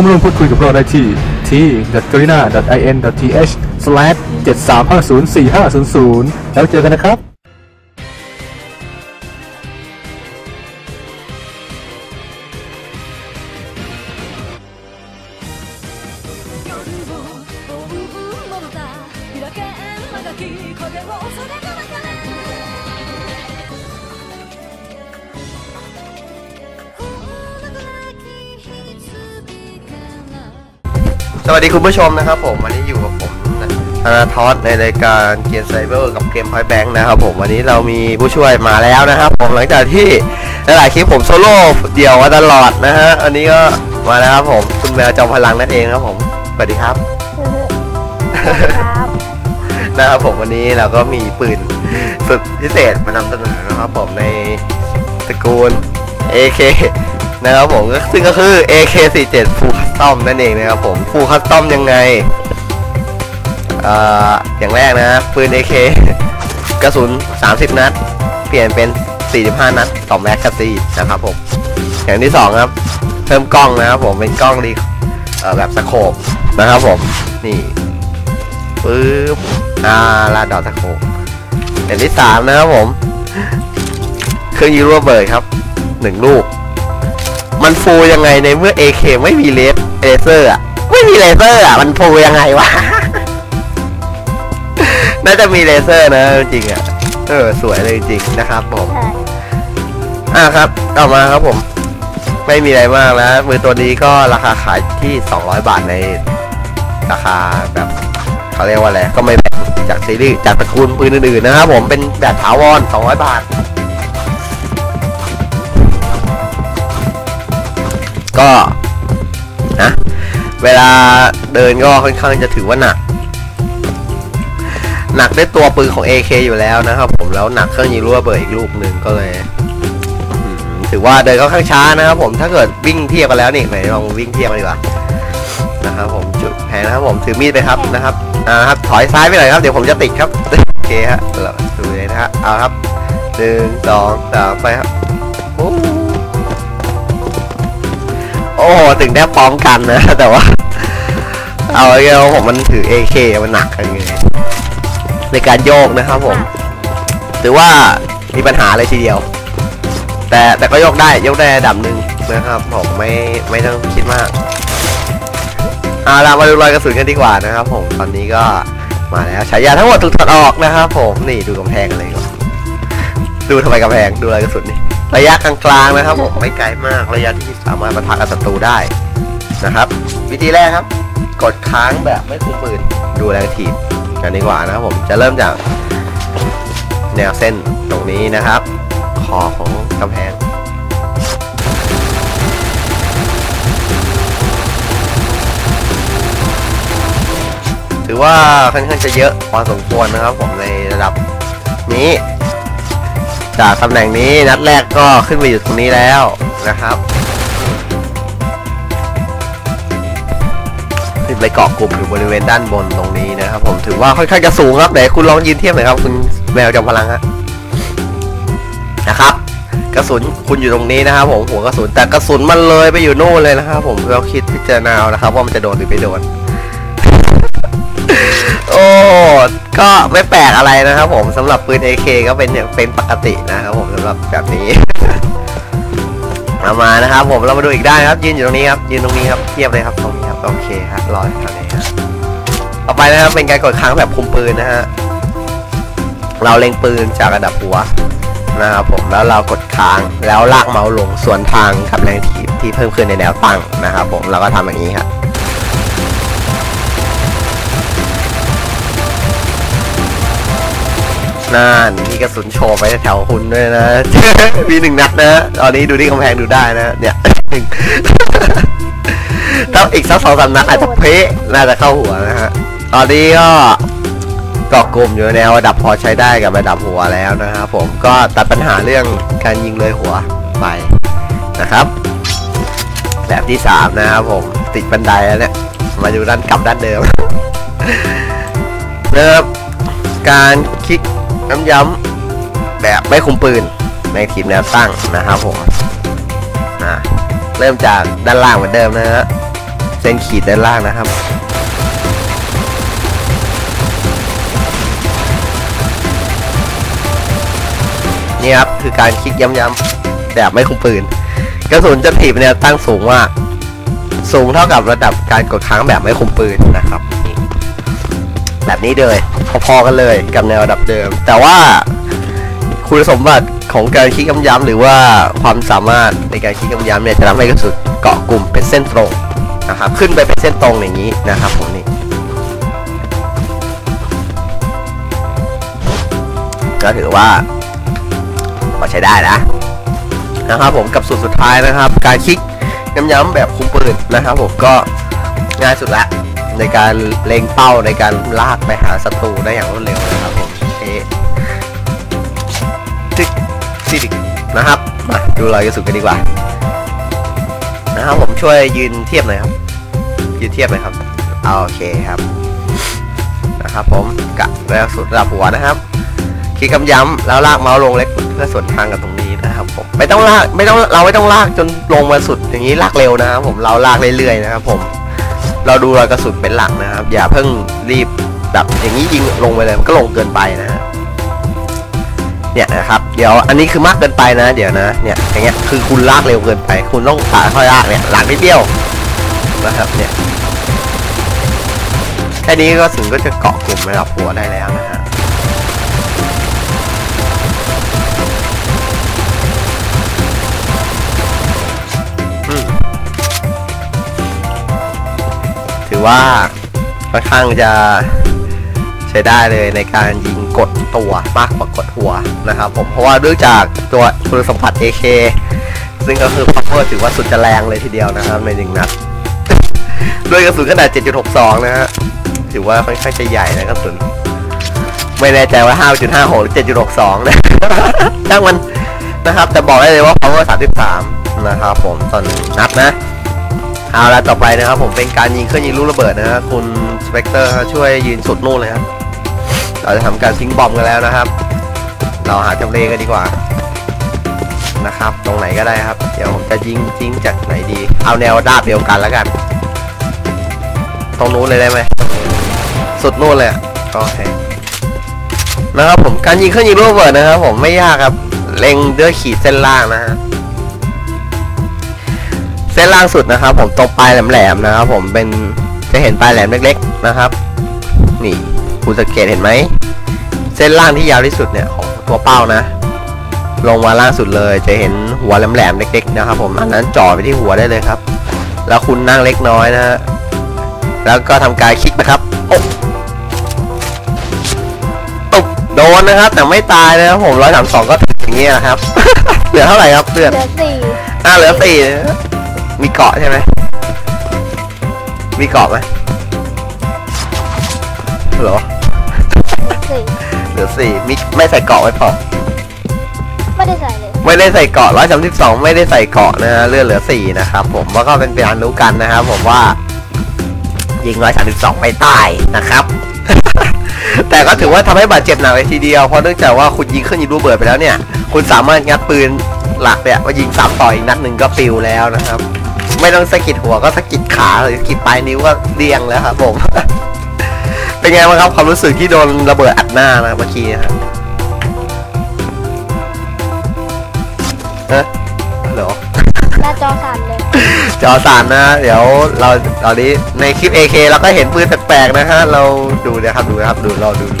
ามาร่วมพูดคุยกับเราได้ที่ t.garina.in.th/73504500 แล้วเจอกันนะครับ 夜を追うものだ開けんまがき影を恐れがわから วัสดีคุณผู้ชมนะครับผมวันนี้อยู่กับผมธนาทอสในรายการเกียร์ไซเบอร์กับเกมพอยแบงค์นะครับผมวันนี้เรามีผู้ช่วยมาแล้วนะครับผมหลังจากที่หลายๆคลิปผมโซโล่เดี่ยวมาตลอดนะฮะอันนี้ก็มาแล้วครับผมคุณแมวจอมพลังนั่นเองครับผมสวัสดีครับครับนะครับผมวันนี้เราก็มีปืนสุดพิเศษมานำเสนอนะครับผมในตระกูล AK นะครับผมซึ่งก็คือ AK47 Full Custom นั่นเองนะครับผม Full Custom ยังไงเอ่ออย่างแรกนะปืน AK กระสุน 30 นัด เปลี่ยนเป็น 45 นัดต่อแม็กกาซีนนะครับผม อย่างที่สองครับ เพิ่มกล้องนะครับผมเป็นกล้องรีเอ่อแบบสโคปนะครับผม นี่ปึ๊บอ่าลาดดอกตะโขกอย่างที่สามนะครับผม เครื่องยิงระเบิดครับหนึ่งลูก มันฟูยังไงในเมื่อ AK ไม่มีเลสเลเซอร์อะ ไม่มีเลเซอร์อะ มันฟูยังไงวะ น่าจะมีเลเซอร์นะจริงๆอะ เออ สวยเลยจริงๆนะครับผมใช่อ่าครับ ต่อมาครับผม ไม่มีอะไรมากแล้ว มือตัวนี้ก็ราคาขายที่ 200 บาทในราคาแบบเขาเรียกว่าอะไร ก็ไม่แพงจากซีรีส์จากตระกูลปืนอื่นๆนะครับผม เป็นแบบถาวร 200 บาท ก็นะเวลาเดินก็ค่อนข้างจะถือว่าหนัก หนักด้วยตัวปืนของ AK อยู่แล้วนะครับ ผมแล้วหนักเครื่องยิงรั่วเบิดอีกลูกหนึ่งก็เลยถือว่าเดินค่อนข้างช้านะครับ ผมถ้าเกิดวิ่งเทียบกันแล้วนี่ไหนลองวิ่งเทียบกันดีกว่านะครับผมจุดแพงนะครับผมถือมีดไปครับนะครับอ่าครับถอยซ้ายไปหน่อยครับเดี๋ยวผมจะติดครับโอเคฮะเราดูเลยนะฮะเอาครับหนึ่งสองสามไปครับโอ้ โอ้โหถึงได้พร้อมกันนะ แต่ว่า เอาไอ้เงี้ยผมมันถือ AK มันหนักกันไงในการโยกนะครับผมถือว่ามีปัญหาเลยทีเดียว แต่แต่ก็โยกได้โยกได้ระดับหนึ่งนะครับผมไม่ไม่ต้องคิดมากเอาล่ะมาดูรอยกระสุนกันดีกว่านะครับ ผมตอนนี้ก็มาแล้วฉายาทั้งหมดถูกถอดออกนะครับผมนี่ดูกำแพงกันเลยก่อนดูทำไมกำแพงดูรอยกระสุนนี่ ระยะกลางๆนะครับผมไม่ไกลมากระยะที่สามารถปะทะกับศัตรูได้นะครับ วิธีแรกครับ กดค้างแบบไม่คุมปืนดูแรงถีบกันดีกว่านะครับผมจะเริ่มจากแนวเส้นตรงนี้นะครับคอของกำแพงถือว่าค่อนข้างจะเยอะพอสมควรนะครับผมในระดับนี้ จากตำแหน่งนี้นัดแรกก็ขึ้นไปอยู่ตรงนี้แล้วนะครับขึ้นไปเกาะกลุ่มอยู่บริเวณด้านบนตรงนี้นะครับ ผมถือว่าค่อนข้างจะสูงครับไหนคุณลองยืนเทียบหน่อยครับ คุณแมวจอมพลังฮะนะครับกระสุนคุณอยู่ตรงนี้นะครับ ผมหัวกระสุนแต่กระสุนมันเลยไปอยู่นู่นเลยนะครับ ผมเราคิดพิจารณาเอานะครับ ว่ามันจะโดนหรือไม่โดนโอ้ ก็ไม่แปลกอะไรนะครับผมสำหรับปืน AK ก็เป็นอย่างเป็นปกตินะครับผมสำหรับแบบนี้ เอามานะครับผมเรามาดูอีกด้านครับ ยืนอยู่ตรงนี้ครับยืนตรงนี้ครับเทียบเลยครับตรงนี้ครับโอเคครับรอแถวนี้ครับต่อไปนะครับเป็นการกดค้างแบบคุมปืนนะฮะเราเล็งปืนจากระดับหัวนะครับผมแล้วเรากดค้างแล้วลากเมาส์ลงสวนทางกับแรงถีบที่เพิ่มขึ้นในแนวตั้งนะครับผมเราก็ทำอย่างนี้ครับ นั่นมีกระสุนโชว์ไปแถวคุณด้วยนะ มีหนึ่งนัดนะ ตอนนี้ดูที่กำแพงดูได้นะ เนี่ยหนึ่งถ้าอีกสักสองสามนัดอาจจะเพ้น่าจะเข้าหัวนะฮะ ตอนนี้ก็เกาะกลุ่มอยู่ในแนวระดับพอใช้ได้กับระดับหัวแล้วนะครับผมก็ตัดปัญหาเรื่องการยิงเลยหัวไปนะครับ แบบที่สามนะครับผมติดบันไดแล้วเนี่ยมาดูด้านกลับด้านเดิมนะครับการคลิก น้ำย้ำแบบไม่คุมปืนในทีมแนวตั้งนะครับผมอะเริ่มจากด้านล่างเหมือนเดิมนะฮะเส้นขีดด้านล่างนะครับนี่ครับคือการคลิกย้ำๆแบบไม่คุมปืนกระสุนจะถีบเนี่ยตั้งสูงมากสูงเท่ากับระดับการกดค้างแบบไม่คุมปืนนะครับ แบบนี้เลย พอๆกันเลยกับแนวระดับเดิม แต่ว่าคุณสมบัติของการคลิกย้ำหรือว่าความสามารถในการคลิกย้ำเนี่ยจะทำให้กระสุนเกาะกลุ่มเป็นเส้นตรงนะครับขึ้นไปเป็นเส้นตรงอย่างนี้นะครับผมนี่ก็ถือว่าพอใช้ได้นะนะครับผมกับสูตรสุดท้ายนะครับ การคลิกย้ำๆแบบคุมปืนนะครับผมก็ง่ายสุดละ ในการเล็งเป้าในการลากไปหาศัตรูได้อย่างรวดเร็วนะครับผมเอติ๊กติ๊กนะครับมาดูรอยกระสุนกันดีกว่า นะครับผมช่วยยืนเทียบหน่อยครับยืนเทียบหน่อยครับโอเคครับนะครับผมกะแล้วสุดระดับหัวนะครับคลิกคำย้ำแล้วลากเมาส์ลงเล็กเพื่อส่วนทางกับตรงนี้นะครับผมไม่ต้องลากไม่ต้องเราไม่ต้องลากจนลงมาสุดอย่างนี้ลากเร็วนะครับผมเราลากเรื่อยๆนะครับผม เราดูรอยกระสุนเป็นหลักนะครับ อย่าเพิ่งรีบแบบอย่างนี้ยิงลงไปเลยมันก็ลงเกินไปนะฮะเนี่ยนะครับเดี๋ยวอันนี้คือมากเกินไปนะ เดี๋ยวนะเนี่ยอย่างเงี้ยคือคุณลากเร็วเกินไป คุณต้องขาค่อยลากเนี่ยหลังนิดเดียวนะครับเนี่ยแค่นี้ก็ถึงก็จะเกาะกลุ่มระดับหัวได้แล้วนะฮะ ว่าค่อนข้างจะใช้ได้เลยในการยิงกดตัวมากกว่ากดหัวนะครับผมเพราะว่าเนื่องจากตัวคุณสมบัติ AK ซึ่งก็คือ power ถือว่าสุดจะแรงเลยทีเดียวนะครับในหนึ่งนัดด้วยกระสุนขนาด 7.62 นะฮะถือว่าค่อนข้างจะใหญ่นะกระสุนไม่แน่ใจว่า 5.56 หรือ 7.62 นะช่างมันนะครับ แต่บอกได้เลยว่า power 33 นะครับผมตอนนัดนะ เอาละต่อไปนะครับผมเป็นการยิงเครื่องยิงลูกระเบิดนะฮะคุณสเปกเตอร์ช่วยยืนสุดนู่นเลยครับเราจะทำการทิ้งบอมกันแล้วนะครับ เราหาจำเลกันดีกว่านะครับ ตรงไหนก็ได้ครับ เดี๋ยวผมจะยิงทิ้งจากไหนดี เอาแนวดาบเดียวกันแล้วกัน ตรงนู้นเลยได้ไหมสุดนู่นเลยโอเคนะครับผมการยิงเครื่องยิงลูกระเบิดนะครับ ผมไม่ยากครับเล็งด้วยขีดเส้นล่างนะฮะ ส้นล่างสุดนะครับ ผมตรงปลายแหลมๆนะครับ ผมเป็นจะเห็นปลายแหลมเล็ก ๆนะครับ นี่คุณสังเกตเห็นไหมเส้นล่างที่ยาวที่สุดเนี่ยของตัวเป้านะ ลงมาล่างสุดเลย จะเห็นหัวแหลมๆเล็ก ๆ นะครับ ผมอันนั้นจ่อไปที่หัวได้เลยครับ แล้วคุณนั่งเล็กน้อยนะฮะแล้วก็ทำการคลิกนะครับโอ้ตุบโดนนะครับ แต่ไม่ตายนะครับผมร้อยสามสองก็อย่างเงี้ยครับ เหลือเท่าไหร่ครับเลือดเหลือสี่อ่าเหลือสี่นะ มีเกาะใช่ไหมมีเกาะไหมเหรอสี่เหลือสี่มีไม่ใส่เกาะไว้พอไม่ได้ใส่เลยไม่ได้ใส่เกาะร้อยสามสิบสองไม่ได้ใส่เกาะนะฮะเลือดเหลือสี่นะครับผมแล้วก็เป็นการรู้กันนะครับผมว่า ยิงร้อยสามสิบสองไม่ตายนะครับ แต่ก็ถือว่าทำให้บาดเจ็บหนักเลยทีเดียวเพราะเนื่องจากว่าคุณยิงเครื่องยิงรูเบิดไปแล้วเนี่ย คุณสามารถงัดปืนหลักเนี่ยมายิงสามต่ออีกนัดหนึ่งก็ปิวแล้วนะครับ ไม่ต้องสะกิดหัวก็สะกิดขาหรือสะกิดปลายนิ้วก็เรียงแล้วครับผม เป็นไงบ้างครับความรู้สึกที่โดนระเบิดอัดหน้านะเมื่อกี้นะครับฮะฮัลโหลหน้าจอสั่นเลยจอสานนะ เดี๋ยวเราตอนนี้ในคลิป AK เราก็เห็นปืนแปลกๆนะฮะเราดูนะครับดูนะครับดูเราดูดูดูดู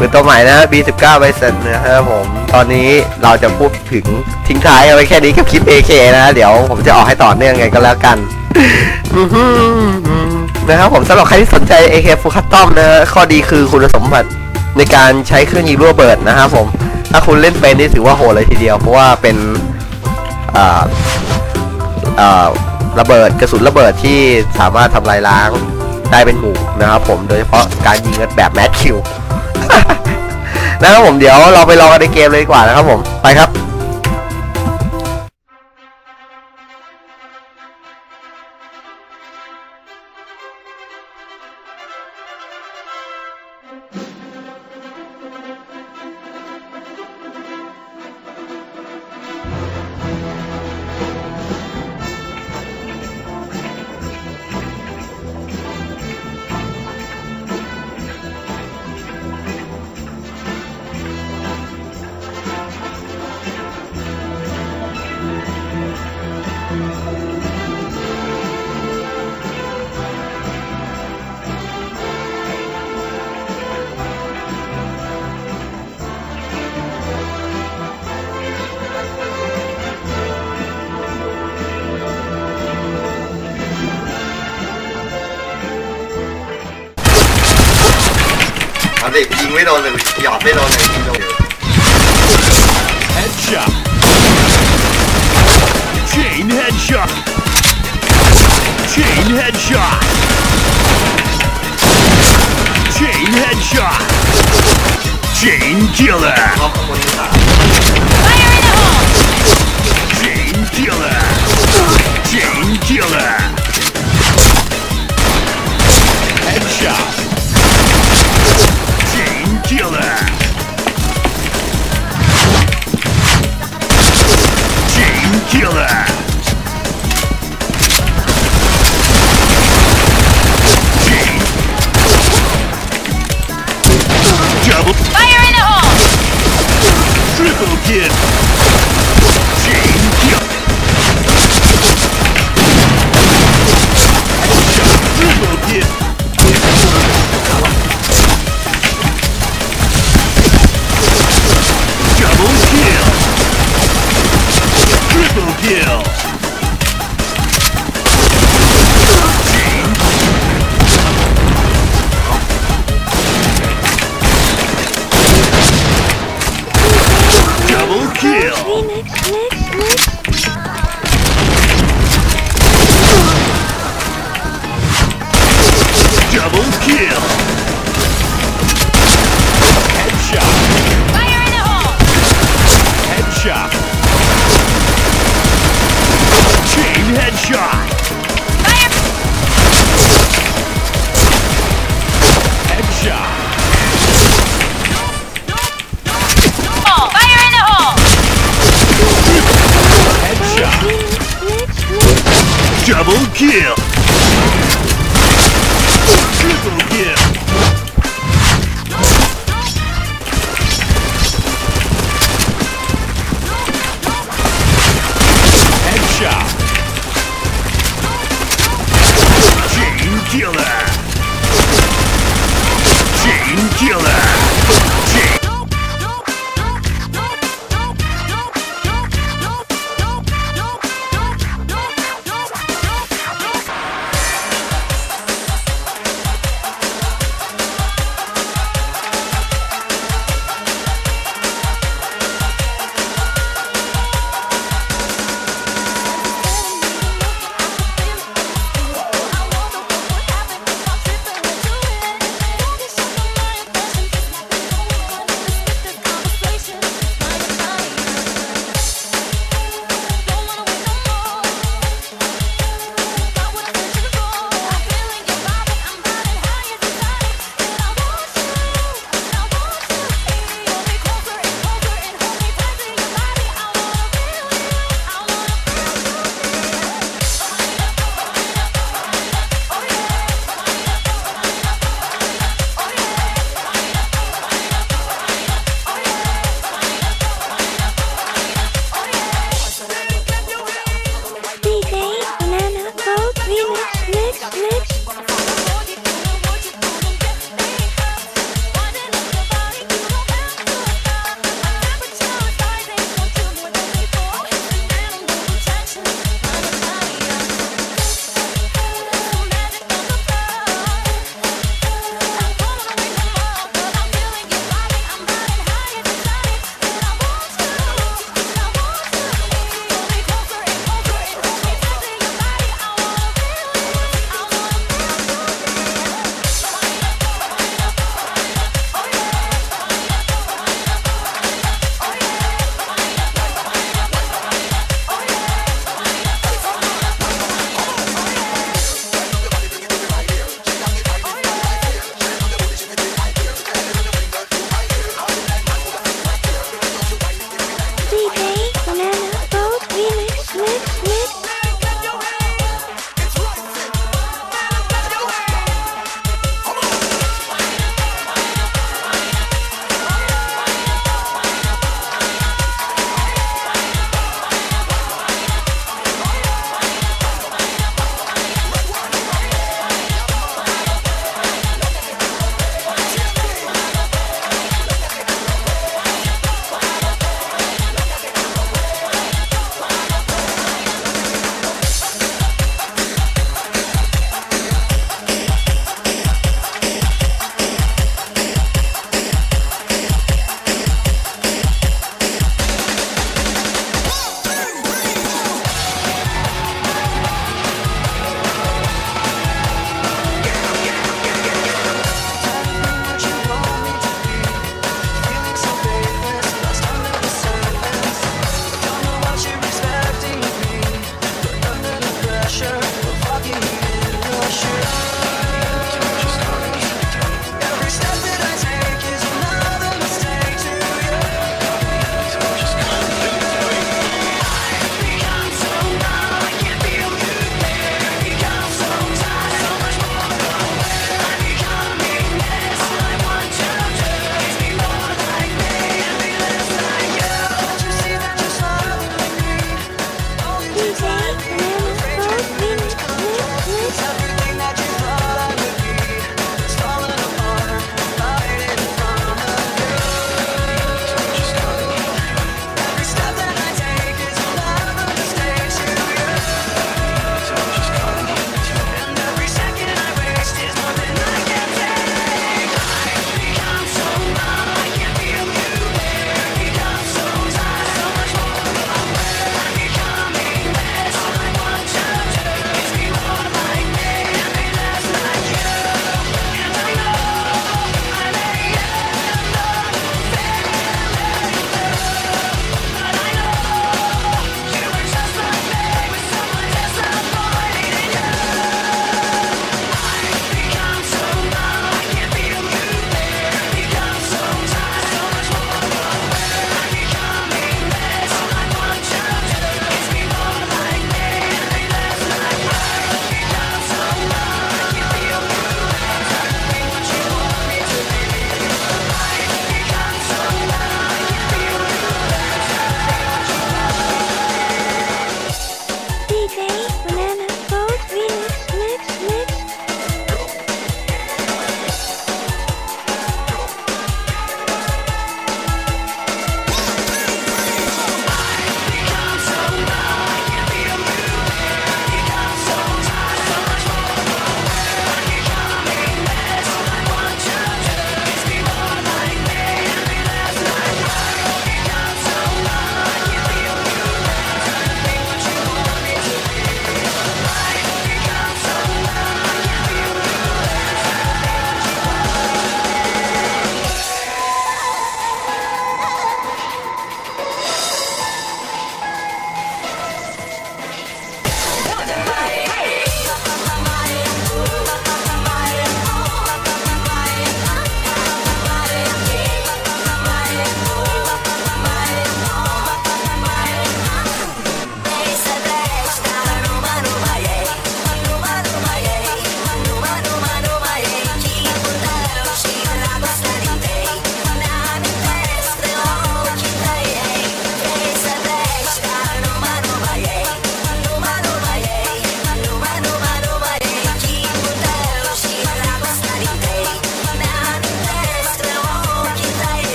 ปืนตัวใหม่นะ B19 ไบเซนนะครับผม ตอนนี้เราจะพูดถึงทิ้งท้ายเอาไว้แค่นี้กับคลิป AK นะเดี๋ยวผมจะออกให้ต่อเนื่องไงก็แล้วกันนะครับผมสำหรับใครที่สนใจ AK Full Custom นะข้อดีคือคุณสมบัติในการใช้เครื่องยิงรั่วเบิดนะครับผม ถ้าคุณเล่นเป็นนี่ถือว่าโหดเลยทีเดียว เพราะว่าเป็นระเบิดกระสุนระเบิดที่สามารถทำลายล้างได้เป็นหมู่นะครับผมโดยเฉพาะการยิงแบบแมทคิว นะครับผมเดี๋ยวเราไปลองกันในเกมเลยดีกว่านะครับผมไปครับ เอาดิยิงไม่โดนเลยหยอดไม่โดนเลยยิงโดน Headshot. Chain headshot. Chain headshot. Chain headshot. Chain killer. รอบข้างบนนี่ค่ะ Fire in the hole! Chain killer. Chain killer.